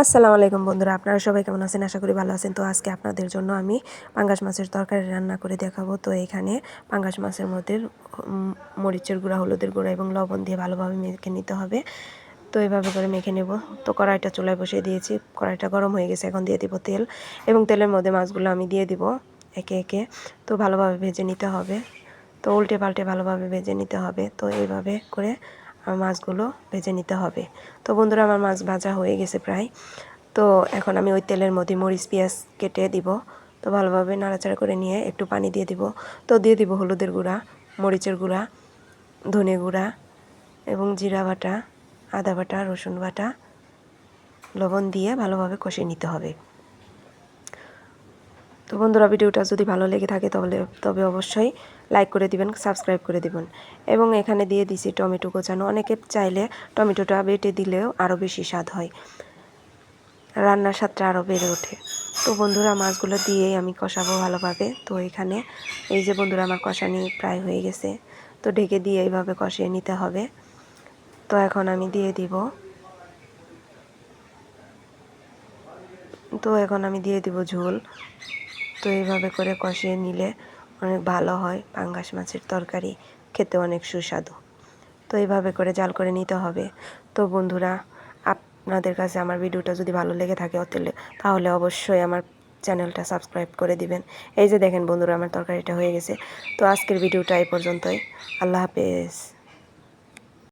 আসসালামু আলাইকুম বন্ধুরা, আপনারা সবাই কেমন আছেন? আশা করি ভালো আছেন। তো আজকে আপনাদের জন্য আমি পাঙ্গাস মাছের তরকারি রান্না করে দেখাবো। তো এখানে পাঙ্গাস মাছের মধ্যে মরিচের গুঁড়া, হলুদের গুঁড়া এবং লবণ দিয়ে ভালোভাবে মেখে নিতে হবে। তো এভাবে করে মেখে নেব। তো কড়াইটা চুলায় বসিয়ে দিয়েছি। কড়াইটা গরম হয়ে গেছে, এখন দিয়ে দিব তেল এবং তেলের মধ্যে মাছগুলো আমি দিয়ে দিব একে একে। তো ভালোভাবে ভেজে নিতে হবে। তো উল্টে পাল্টে ভালোভাবে ভেজে নিতে হবে। তো এইভাবে করে আমার মাছগুলো ভেজে নিতে হবে। তো বন্ধুরা, আমার মাছ ভাজা হয়ে গেছে প্রায়। তো এখন আমি ওই তেলের মধ্যে মরিচ, পেঁয়াজ কেটে দিব। তো ভালোভাবে নাড়াচাড়া করে নিয়ে একটু পানি দিয়ে দিব। তো দিয়ে দিব হলুদের গুঁড়া, মরিচের গুঁড়া, ধনে গুঁড়া এবং জিরা বাটা, আদা বাটা, রসুন বাটা। লবণ দিয়ে ভালোভাবে কষিয়ে নিতে হবে। তো বন্ধুরা, ভিডিওটা যদি ভালো লেগে থাকে তাহলে, তবে অবশ্যই লাইক করে দিবেন সাবস্ক্রাইব করে দিবেন। এবং এখানে দিয়ে দিছি টমেটো কোচানো অনেকে চাইলে টমেটোটা বেটে দিলেও আরও বেশি স্বাদ হয়। রান্নার স্বাদটা আরও বেড়ে ওঠে। তো বন্ধুরা, মাছগুলো দিয়েই আমি কষাবো ভালোভাবে। তো এখানে এই যে বন্ধুরা, আমার কষানি প্রায় হয়ে গেছে। তো ঢেকে দিয়ে এইভাবে কষিয়ে নিতে হবে। তো এখন আমি দিয়ে দিব। তো এখন আমি দিয়ে দিব ঝোল। তো এইভাবে করে কষিয়ে নিলে অনেক ভালো হয়। পাঙ্গাস মাছের তরকারি খেতে অনেক সুস্বাদু। তো এইভাবে করে জাল করে নিতে হবে। তো বন্ধুরা, আপনাদের কাছে আমার ভিডিওটা যদি ভালো লেগে থাকে তাহলে অবশ্যই আমার চ্যানেলটা সাবস্ক্রাইব করে দিবেন। এই যে দেখেন বন্ধুরা, আমার তরকারিটা হয়ে গেছে। তো আজকের ভিডিওটা এই পর্যন্তই। আল্লাহ হাফেজ।